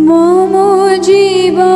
মম জীবন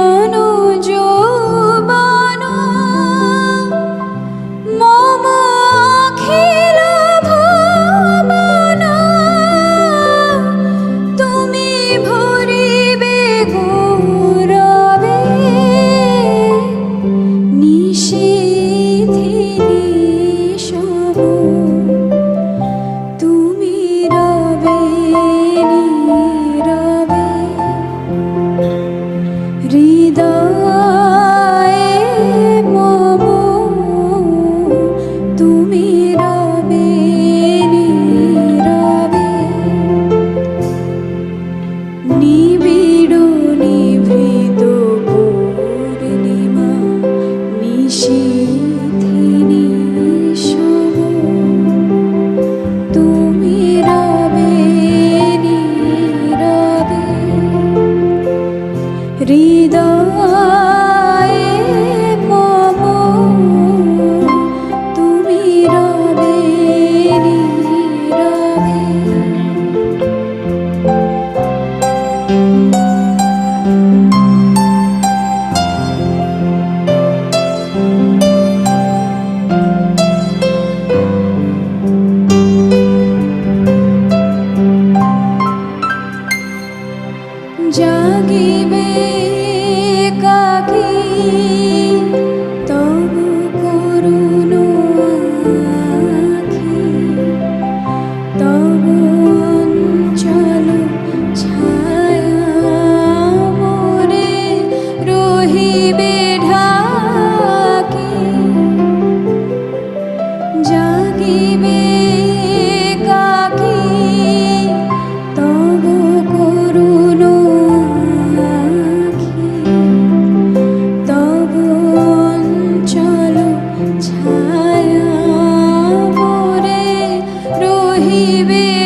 baby.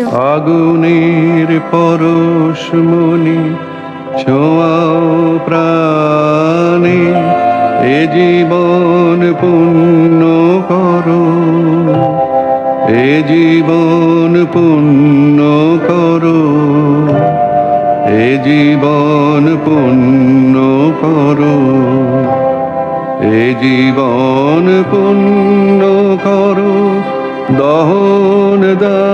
আগুনের পরশ মনি ছোঁয়াও প্রাণে, এ জীবন পুণ্য করো, এ জীবন পুণ্য করো, এ জীবন পুণ্য করো, এ জীবন পুণ্য করো, দহন দা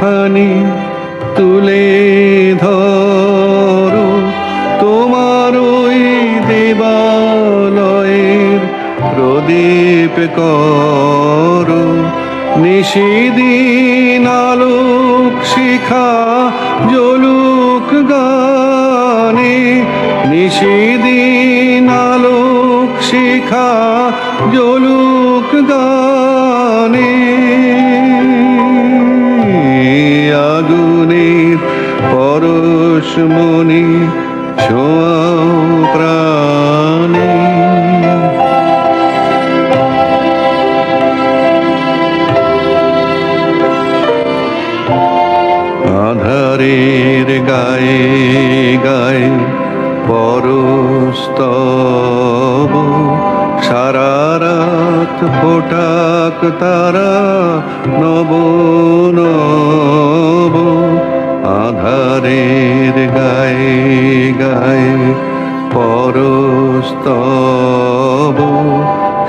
খানি তুলে ধরো। তোমার ওই দেবালয়ের প্রদীপ করো। নিষিদিন আলোক শিখা জলুক গানে। নিষিদিন আলোক শিখা জলুক গানে। মনি প্রাণে। আধারের গায়ে গায়ে পরস্তব সারা রাত ফোটাক তারা নব নব। আধারের গায়ে গায়ে পরস্তব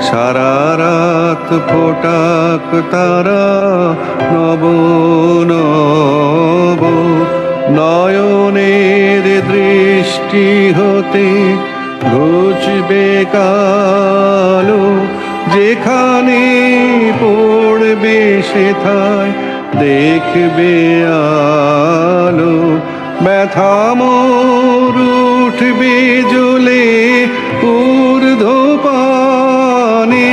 সারা রাত ফোটাক তারা নব নব। নয়নের দৃষ্টি হতে ঘুচবে কালো, যেখানে পড়বে সেথায় দেখবে আলো। ব্যথা মোর উঠবে জ্বলে ঊর্ধ্ব পানে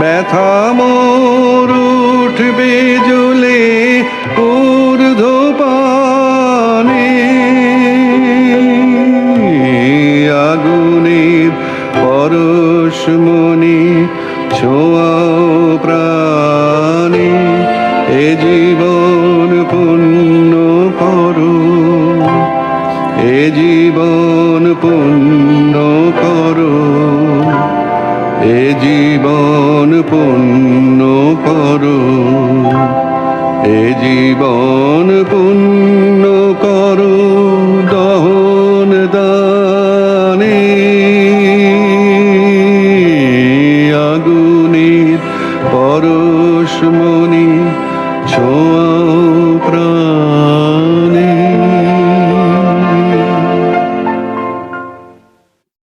ব্যথা মোর উঠবে জ্বলে ঊর্ধ্ব পানে আগুনের পরশমণি ছোঁয়াও প্রাণী, এ জীবন পুণ্য করো। এ জীবন পুণ্য করো। এ জীবন পুণ্য